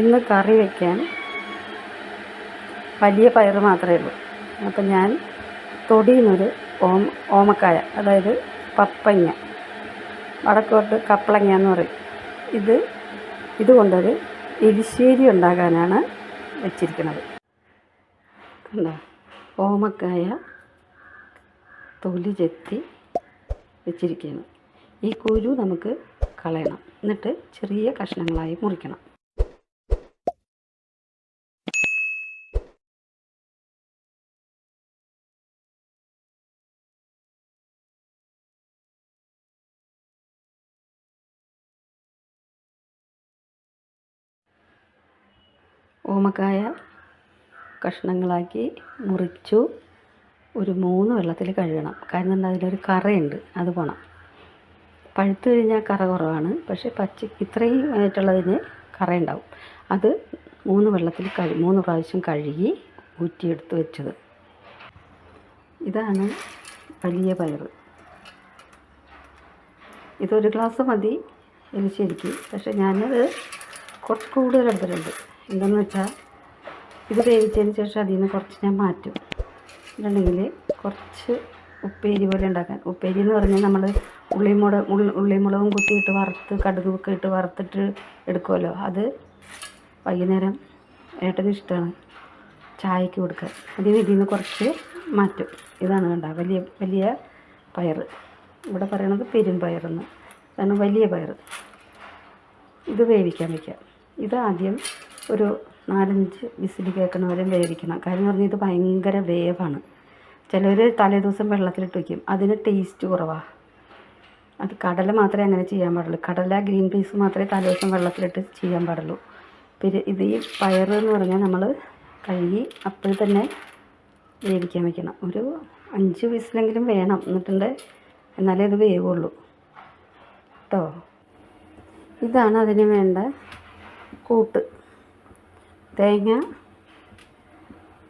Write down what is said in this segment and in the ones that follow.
ഇന്ന് കറി വയ്ക്കാൻ വലിയ പയർ മാത്രമേ ഉള്ളൂ. അപ്പം ഞാൻ തൊടിയിൽ നിന്നൊരു ഓം ഓമക്കായ അതായത് പപ്പങ്ങ വടക്കോട്ട് കപ്പളങ്ങ എന്ന് പറയും. ഇത് ഇതുകൊണ്ടൊരു എരിശ്ശേരി ഉണ്ടാക്കാനാണ് വെച്ചിരിക്കുന്നത്. കണ്ടോ? ഓമക്കായ തൊലി ചെത്തി വെച്ചിരിക്കുന്നു ഈ കുരു നമുക്ക് കളയണം. എന്നിട്ട് ചെറിയ കഷ്ണങ്ങളായി മുറിക്കണം. ഓമക്കായ കഷ്ണങ്ങളാക്കി മുറിച്ചു ഒരു മൂന്ന് വെള്ളത്തിൽ കഴുകണം. കാരണം എന്താ അതിലൊരു കറയുണ്ട് അത് പോണം. പഴുത്ത് കഴിഞ്ഞാൽ കറ കുറവാണ് പക്ഷേ പച്ച ഇത്രയും ആയിട്ടുള്ളതിന് കറയുണ്ടാവും. അത് മൂന്ന് വെള്ളത്തിൽ കഴു മൂന്ന് പ്രാവശ്യം കഴുകി ഊറ്റിയെടുത്ത് വെച്ചത്. ഇതാണ് വലിയ പയർ ഇതൊരു ഗ്ലാസ് മതി എനിക്ക് എലിശ്ശേരിക്ക് പക്ഷേ ഞാനത് കുറച്ച് കൂടുതൽ എടുത്തിട്ടുണ്ട്. എന്താണെന്ന് വെച്ചാൽ ഇത് വേവിച്ചതിന് ശേഷം അതിൽ നിന്ന് കുറച്ച് ഞാൻ മാറ്റും. ഇതുണ്ടെങ്കിൽ കുറച്ച് ഉപ്പേരി പോലെ ഉണ്ടാക്കാൻ. ഉപ്പേരി എന്ന് പറഞ്ഞാൽ നമ്മൾ ഉള്ളിമുള ഉള്ളിമുളകും കുത്തിയിട്ട് വറുത്ത് കടുകൊക്കെ ഇട്ട് വറുത്തിട്ട് എടുക്കുമല്ലോ അത് വൈകുന്നേരം ഏട്ടന് ഇഷ്ടമാണ് ചായക്ക് കൊടുക്കാൻ. അതിന് ഇതിൽ നിന്ന് കുറച്ച് മാറ്റും. ഇതാണ് കണ്ട വലിയ വലിയ പയർ ഇവിടെ പറയണത് പെരുംപയറെന്ന് ഇതാണ് വലിയ പയർ ഇത് വേവിക്കാൻ വയ്ക്കാം ഇത് ആദ്യം ഒരു നാലഞ്ച് വിസിൽ കേൾക്കണ വരെ വേവിക്കണം. കാര്യം പറഞ്ഞാൽ ഇത് ഭയങ്കര വേവാണ്. ചിലർ തലേദിവസം വെള്ളത്തിലിട്ട് വയ്ക്കും. അതിന് ടേസ്റ്റ് കുറവാണ് അത് കടല മാത്രമേ അങ്ങനെ ചെയ്യാൻ പാടുള്ളൂ. കടല ഗ്രീൻ പീസ് മാത്രമേ തലേദിവസം വെള്ളത്തിലിട്ട് ചെയ്യാൻ പാടുള്ളൂ. പിന്നെ ഇത് ഈ പയർ എന്ന് പറഞ്ഞാൽ നമ്മൾ കഴുകി അപ്പോൾ തന്നെ വേവിക്കാൻ വെക്കണം. ഒരു അഞ്ച് വിസിലെങ്കിലും വേണം. എന്നിട്ടുണ്ട്. എന്നാലേ ഇത് വേവുള്ളൂ. കേട്ടോ ഇതാണ് അതിന് വേണ്ട കൂട്ട്. തേങ്ങ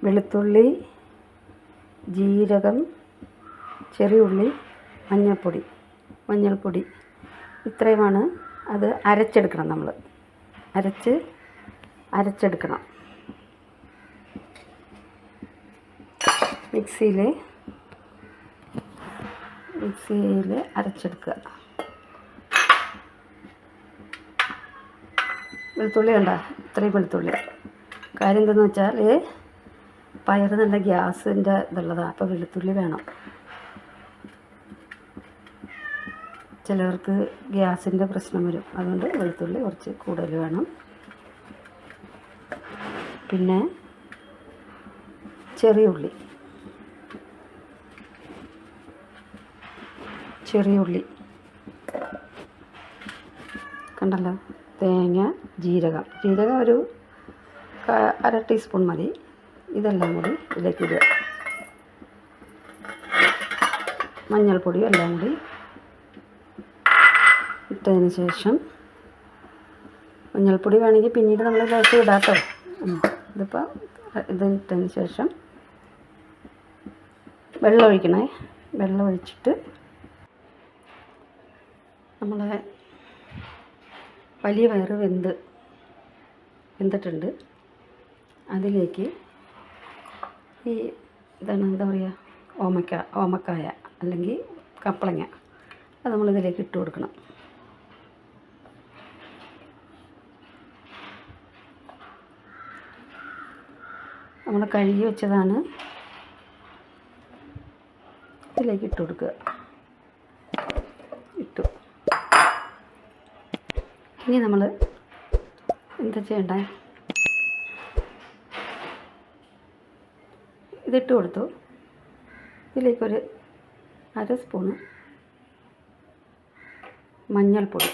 വെളുത്തുള്ളി ജീരകം ചെറിയ ഉള്ളി മഞ്ഞൾപ്പൊടി മഞ്ഞൾപ്പൊടി. ഇത്രയുമാണ് അത് അരച്ചെടുക്കണം നമ്മൾ അരച്ച് അരച്ചെടുക്കണം. മിക്സിയിൽ മിക്സിയിൽ അരച്ചെടുക്കുക. വെളുത്തുള്ളി ഉണ്ടോ ഇത്രയും വെളുത്തുള്ളി. കാര്യം എന്താണെന്ന് വെച്ചാൽ പയർ നല്ല ഗ്യാസിന്റെ ഇതുള്ളതാണ് അപ്പോൾ വെളുത്തുള്ളി വേണം. ചിലവർക്ക് ഗ്യാസിന്റെ പ്രശ്നം വരും. അതുകൊണ്ട് വെളുത്തുള്ളി കുറച്ച് കൂടുതൽ വേണം. പിന്നെ ചെറിയ ഉള്ളി. ചെറിയ ഉള്ളി. കണ്ടല്ലോ? തേങ്ങ ജീരകം. ജീരകം ഒരു അര ടീസ്പൂൺ മതി. ഇതെല്ലാം കൂടി ഇതിലേക്ക് ഇടുക. മഞ്ഞൾപ്പൊടിയും എല്ലാം കൂടി ഇട്ടതിന് ശേഷം മഞ്ഞൾപ്പൊടി വേണമെങ്കിൽ പിന്നീട് നമ്മൾ ലേശം ഇടാട്ടോ. ഇതിപ്പോൾ ഇത് ഇട്ടതിന് ശേഷം വെള്ളം ഒഴിക്കണേ. വെള്ളം ഒഴിച്ചിട്ട് നമ്മളെ വലിയ വയറ് വെന്ത് വെന്തിട്ടുണ്ട്. അതിലേക്ക് ഈ ഇതാണ് എന്താ പറയുക ഓമക്ക ഓമക്കായ അല്ലെങ്കിൽ കപ്പളങ്ങ അത് നമ്മളിതിലേക്ക് ഇട്ട് കൊടുക്കണം. നമ്മൾ കഴുകി വെച്ചതാണ്. ഇതിലേക്ക് ഇട്ട് കൊടുക്കുക. ഇട്ടു. ഇനി നമ്മൾ എന്താ ചെയ്യണ്ടേ? ഇതിട്ട് കൊടുത്തു. ഇതിലേക്കൊരു അര സ്പൂണ് മഞ്ഞൾപ്പൊടി.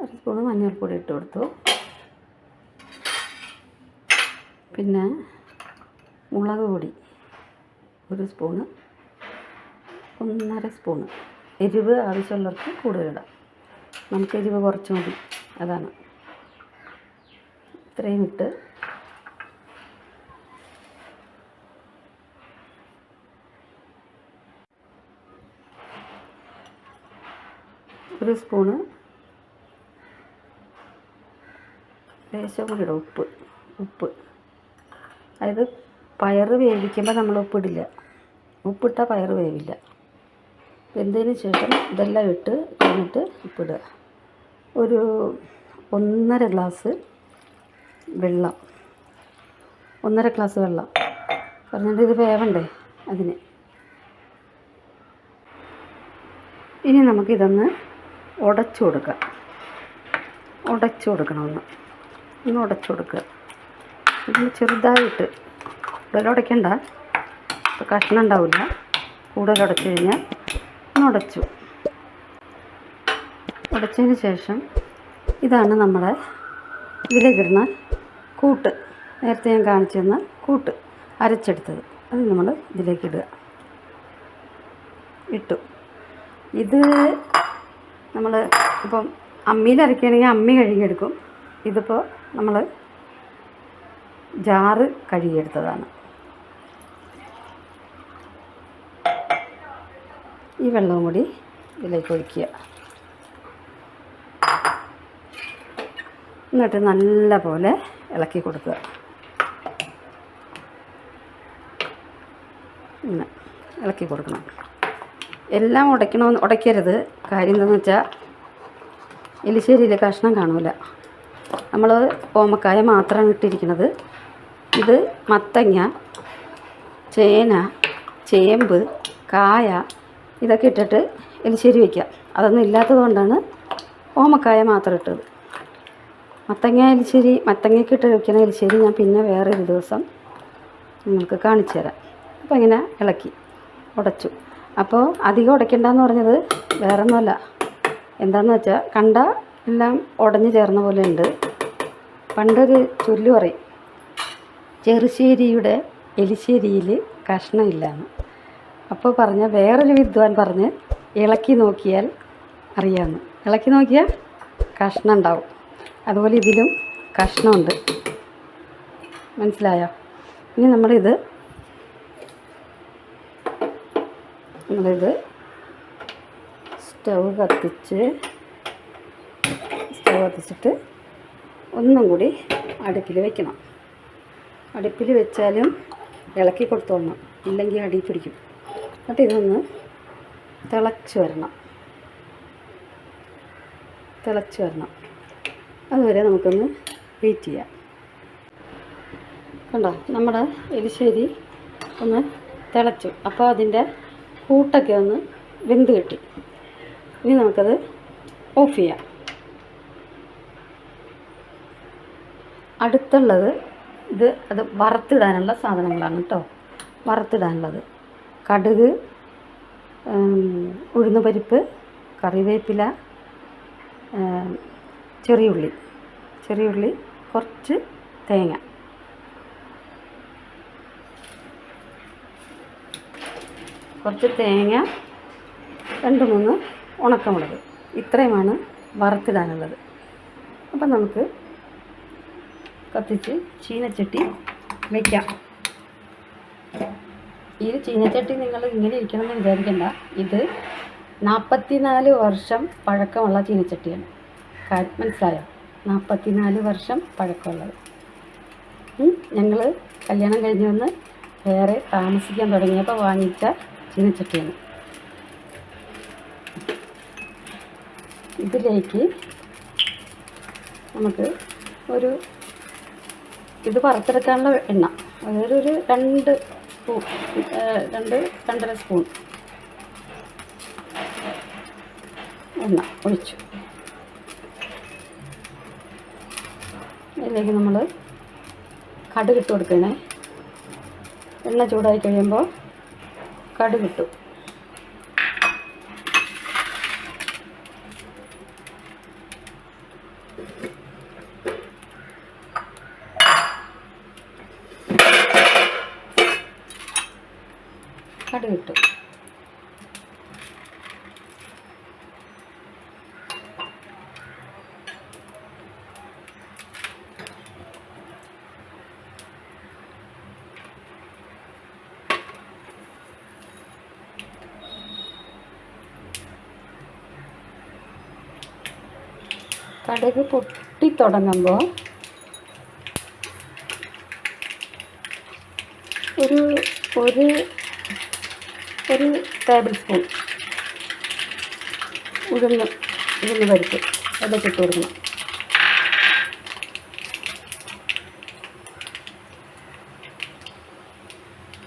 അര സ്പൂണ് മഞ്ഞൾപ്പൊടി ഇട്ട് കൊടുത്തു. പിന്നെ മുളക് പൊടി ഒരു സ്പൂണ് ഒന്നര സ്പൂണ്. എരിവ് ആവശ്യമുള്ളവർക്ക് കൂടുതലിടാം നമുക്ക് എരിവ് കുറച്ച് മതി അതാണ്. ഇത്രയും ഇട്ട് ഒരു സ്പൂണ് ലേശം കൂടി ഇടാം ഉപ്പ് ഉപ്പ്. അതായത് പയറ് വേവിക്കുമ്പോൾ നമ്മൾ ഉപ്പിടില്ല. ഉപ്പിട്ടാൽ പയർ വേവില്ല. വെന്തതിന് ശേഷം ഇതെല്ലാം ഇട്ട് കഴിഞ്ഞിട്ട് ഉപ്പിടുക. ഒരു ഒന്നര ഗ്ലാസ് വെള്ളം. ഒന്നര ഗ്ലാസ് വെള്ളം. പറഞ്ഞിട്ട് ഇത് വേവണ്ടേ അതിന്? ഇനി നമുക്കിതൊന്ന് ഉടച്ചു കൊടുക്കാം. ഉടച്ചു കൊടുക്കണം ഒന്ന്. ഒന്ന് ഉടച്ചു കൊടുക്കുക. ഇതൊന്ന് ചെറുതായിട്ട് കൂടുതൽ ഉടയ്ക്കണ്ട. കഷ്ണം ഉണ്ടാവില്ല കൂടുതൽ ഉടച്ചു കഴിഞ്ഞാൽ ഒന്ന് ഉടച്ചു. ഉടച്ചതിന് ശേഷം ഇതാണ് നമ്മുടെ ഇതിലേക്കിടുന്ന കൂട്ട്. നേരത്തെ ഞാൻ കാണിച്ചു തന്ന കൂട്ട് അരച്ചെടുത്തത്. അത് നമ്മൾ ഇതിലേക്ക് ഇടുക. ഇട്ടു. ഇത് നമ്മൾ ഇപ്പം അമ്മിയിൽ അരയ്ക്കുകയാണെങ്കിൽ അമ്മി കഴുകിയെടുക്കും. ഇതിപ്പോൾ നമ്മൾ ജാറ് കഴുകിയെടുത്തതാണ്. ഈ വെള്ളവും കൂടി ഇതിലേക്ക് ഒഴിക്കുക. എന്നിട്ട് നല്ല പോലെ ഇളക്കി കൊടുക്കുക. ഇങ്ങനെ ഇളക്കി കൊടുക്കണം. എല്ലാം ഉടയ്ക്കണമെന്ന് ഉടയ്ക്കരുത്. കാര്യം എന്താണെന്ന് വെച്ചാൽ എലിശ്ശേരിയിൽ കഷ്ണം കാണൂല. നമ്മൾ ഓമക്കായ മാത്രമാണ് ഇട്ടിരിക്കുന്നത് ഇത് മത്തങ്ങ ചേന ചേമ്പ് കായ ഇതൊക്കെ ഇട്ടിട്ട് എലിശ്ശേരി വയ്ക്കാം. അതൊന്നും ഇല്ലാത്തത് കൊണ്ടാണ് ഓമക്കായ മാത്രം ഇട്ടത്. മത്തങ്ങ എലിശ്ശേരി മത്തങ്ങയ്ക്ക് ഇട്ട് വയ്ക്കണ എലിശ്ശേരി ഞാൻ പിന്നെ വേറെ ഒരു ദിവസം നിങ്ങൾക്ക് കാണിച്ചു തരാം. അപ്പോൾ ഇങ്ങനെ ഇളക്കി ഉടച്ചു. അപ്പോൾ അധികം ഉടയ്ക്കണ്ടെന്ന് പറഞ്ഞത് വേറെ ഒന്നുമല്ല എന്താണെന്ന് വെച്ചാൽ കണ്ട എല്ലാം ഉടഞ്ഞു ചേർന്ന പോലെ ഉണ്ട്. പണ്ടൊരു ചൊല്ലു പറയും ചെറുശ്ശേരിയുടെ എലിശ്ശേരിയിൽ കഷ്ണമില്ലാന്ന്. അപ്പോൾ പറഞ്ഞ വേറൊരു വിദ്വാൻ പറഞ്ഞ് ഇളക്കി നോക്കിയാൽ അറിയാമെന്ന് ഇളക്കി നോക്കിയാൽ കഷ്ണം ഉണ്ടാവും. അതുപോലെ ഇതിലും കഷ്ണമുണ്ട്. മനസ്സിലായോ? ഇനി നമ്മളിത് നമ്മളിത് സ്റ്റവ് കത്തിച്ച് സ്റ്റവ് കത്തിച്ചിട്ട് ഒന്നും കൂടി അടുപ്പിൽ വെക്കണം. അടുപ്പിൽ വെച്ചാലും ഇളക്കി കൊടുത്തോളണം. ഇല്ലെങ്കിൽ അടി പിടിക്കും. എന്നിട്ട് ഇതൊന്ന് തിളച്ച് വരണം. തിളച്ച് വരണം. അതുവരെ നമുക്കൊന്ന് വെയിറ്റ് ചെയ്യാം. കണ്ടോ? നമ്മുടെ എലിശ്ശേരി ഒന്ന് തിളച്ചു. അപ്പോൾ അതിന്റെ കൂട്ടൊക്കെ ഒന്ന് വെന്ത് കിട്ടി. ഇനി നമുക്കത് ഓഫ് ചെയ്യാം. അടുത്തുള്ളത് ഇത് അത് വറുത്തിടാനുള്ള സാധനങ്ങളാണ് കേട്ടോ. വറുത്തിടാനുള്ളത്. കടുക് ഉഴുന്നുപരിപ്പ് കറിവേപ്പില ചെറിയുള്ളി. ചെറിയുള്ളി കുറച്ച് തേങ്ങ. കുറച്ച് തേങ്ങ രണ്ട് മൂന്ന് ഉണക്കമുളക്. ഇത്രയുമാണ് വറുത്തിടാനുള്ളത്. അപ്പം നമുക്ക് കത്തിച്ച് ചീനച്ചട്ടി വയ്ക്കാം ഈ ചീനച്ചട്ടി നിങ്ങൾ ഇങ്ങനെ ഇരിക്കണമെന്ന് വിചാരിക്കണ്ട. ഇത് നാൽപ്പത്തിനാല് വർഷം പഴക്കമുള്ള ചീനച്ചട്ടിയാണ്. കാര്യം മനസ്സിലായോ? നാൽപ്പത്തിനാല് വർഷം പഴക്കമുള്ളത്. ഞങ്ങൾ കല്യാണം കഴിഞ്ഞ് വന്ന് വേറെ താമസിക്കാൻ തുടങ്ങിയപ്പോൾ വാങ്ങിച്ച ചീനച്ചട്ടിയാണ്. ഇതിലേക്ക് നമുക്ക് ഒരു ഇത് വറുത്തെടുക്കാനുള്ള എണ്ണ. അതായത് ഒരു രണ്ട് സ്പൂൺ. രണ്ട് രണ്ടര സ്പൂൺ. എണ്ണ ഒഴിച്ചു. ഇതിലേക്ക് നമ്മൾ കടുകിട്ട് കൊടുക്കണേ. എണ്ണ ചൂടായി കഴിയുമ്പോൾ കടുക് ഇട്ടു കടുക് ഇട്ടു കടുക് പൊട്ടി തുടങ്ങുമ്പോൾ ഒരു ഒരു ഒരു ടേബിൾ സ്പൂൺ ഉഴുന്ന് ഉഴുന്ന് പരിപ്പ് അതൊക്കെ ഇട്ട് കൊടുക്കണം.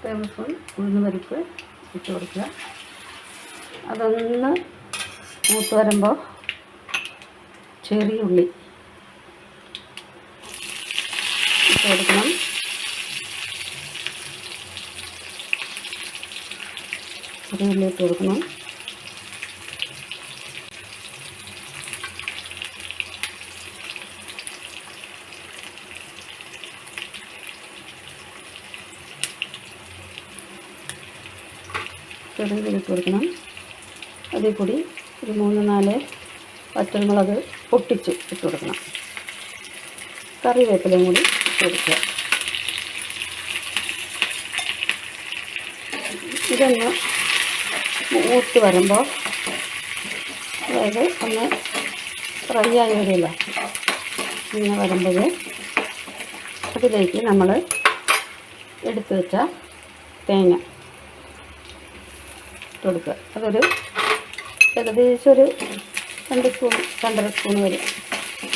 ടേബിൾ സ്പൂൺ ഉഴുന്ന് പരിപ്പ് ഇട്ട് കൊടുക്കുക. അതൊന്ന് മൂത്ത് വരുമ്പോൾ ചെറിയ ഉള്ളി കൊടുക്കണം. ചെറിയ ഉള്ളി ഇട്ട് കൊടുക്കണം. ചെറിയ ഉള്ളി ഇട്ട് കൊടുക്കണം. അതിൽ കൂടി ഒരു മൂന്ന് നാല് വറ്റൽമുളക് പൊട്ടിച്ച് ഇട്ട് കൊടുക്കണം. കറിവേപ്പിലയും കൂടി ഇട്ട് കൊടുക്കുക. ഇതൊന്ന് ഊട്ടി വരുമ്പോൾ അതായത് ഒന്ന് ഫ്രൈ ആയി വരില്ല. ഇങ്ങനെ വരുമ്പോൾ അതിലേക്ക് നമ്മൾ എടുത്തു വെച്ച തേങ്ങ കൊടുക്കുക. അതൊരു ഏകദേശം ഒരു രണ്ട് സ്പൂൺ രണ്ടര സ്പൂൺ വരും.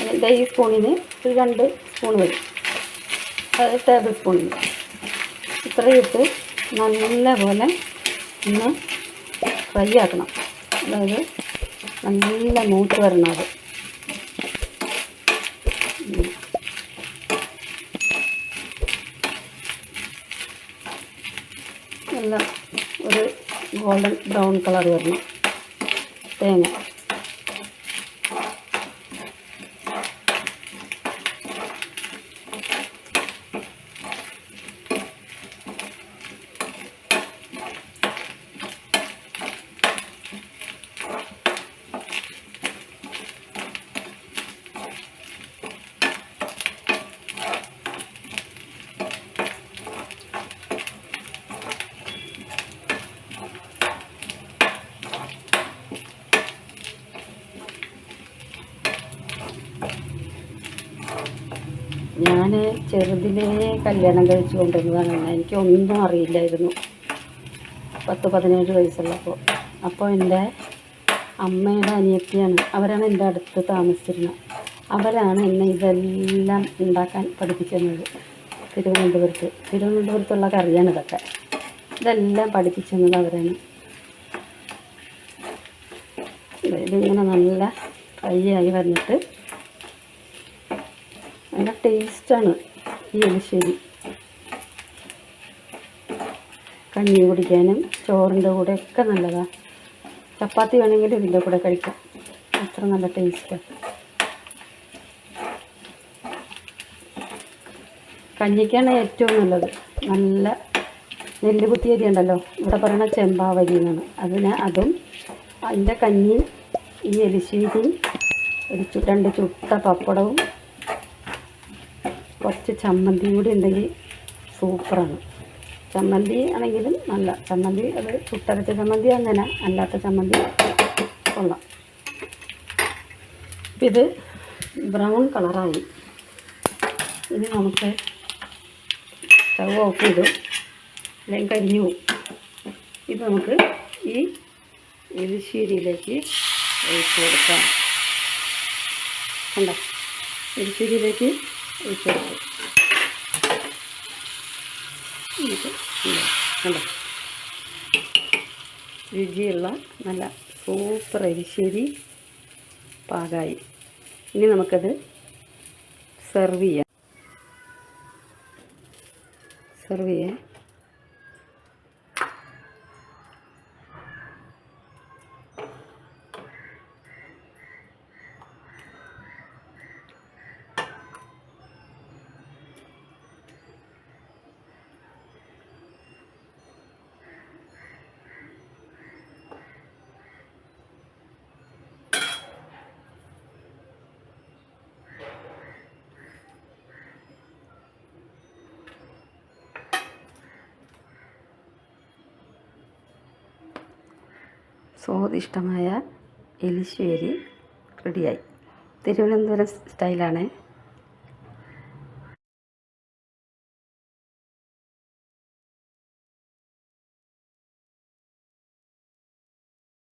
അതിന്റെ സ്പൂണിന് ഒരു രണ്ട് സ്പൂൺ വരും. അതായത് ടേബിൾ സ്പൂണിന്. ഇത്രയും ഇട്ട് നല്ലപോലെ ഒന്ന് ഫ്രൈ ആക്കണം. അതായത് നല്ല മൂത്ത് വരണം അത്. നല്ല ഒരു ഗോൾഡൻ ബ്രൗൺ കളർ വരണം. തേങ്ങ ഞാൻ ചെറുതിലേ കല്യാണം കഴിച്ചു കൊണ്ടിരുന്നതാണ് എനിക്കൊന്നും അറിയില്ലായിരുന്നു. പത്ത് പതിനേഴ് വയസ്സുള്ളപ്പോൾ അപ്പോൾ എന്റെ അമ്മയുടെ അനിയത്തിയാണ്. അവരാണ് എന്റെ അടുത്ത് താമസിച്ചിരുന്നത്. അവരാണ് എന്നെ ഇതെല്ലാം ഉണ്ടാക്കാൻ പഠിപ്പിച്ചിരുന്നത്. തിരുവനന്തപുരത്ത്. തിരുവനന്തപുരത്തുള്ള കറിയാണ് ഇതൊക്കെ. ഇതെല്ലാം പഠിപ്പിച്ചിരുന്നത് അവരാണ്. ഇത് ഇതിങ്ങനെ നല്ല ഫ്രൈ ആയി വന്നിട്ട് നല്ല ടേസ്റ്റാണ്. ഈ എലിശ്ശേരി കഞ്ഞി കുടിക്കാനും ചോറിന്റെ കൂടെ ഒക്കെ നല്ലതാണ് ചപ്പാത്തി വേണമെങ്കിൽ ഇതിന്റെ കൂടെ കഴിക്കാം. അത്ര നല്ല ടേസ്റ്റാണ് കഞ്ഞിക്കാണ് ഏറ്റവും നല്ലത്. നല്ല നെല്ല് കുത്തിയരി ഉണ്ടല്ലോ. ഇവിടെ പറയുന്ന ചെമ്പാവരി എന്നാണ്. അതിന് അതും അതിന്റെ കഞ്ഞിയും ഈ എലിശ്ശേരിയും ഒരു രണ്ട് ചുട്ട പപ്പടവും കുറച്ച് ചമ്മന്തി കൂടി ഉണ്ടെങ്കിൽ സൂപ്പറാണ്. ചമ്മന്തി ആണെങ്കിലും നല്ല ചമ്മന്തി അത് ചുട്ടരച്ച ചമ്മന്തി അങ്ങനെ അല്ലാത്ത ചമ്മന്തി കൊള്ളാം. ഇത് ബ്രൗൺ കളറായി. ഇത് നമുക്ക് സ്റ്റവ് ഓഫ് ചെയ്തു. അല്ലെങ്കിൽ കരിഞ്ഞു പോകും ഇത് നമുക്ക് ഈ എരിശ്ശേരിയിലേക്ക് ഒഴിച്ചു കൊടുക്കാം. കണ്ടോ? എരിശ്ശേരിയിലേക്ക് ഒഴിച്ച് കണ്ടോ രുചിയുള്ള നല്ല സൂപ്പർ എരിശ്ശേരി പാകായി. ഇനി നമുക്കത് സെർവ് ചെയ്യാം. സെർവ് ചെയ്യാം. സ്വാദിഷ്ടമായ എലിശ്ശേരി റെഡിയായി. തിരുവനന്തപുരം സ്റ്റൈലാണ്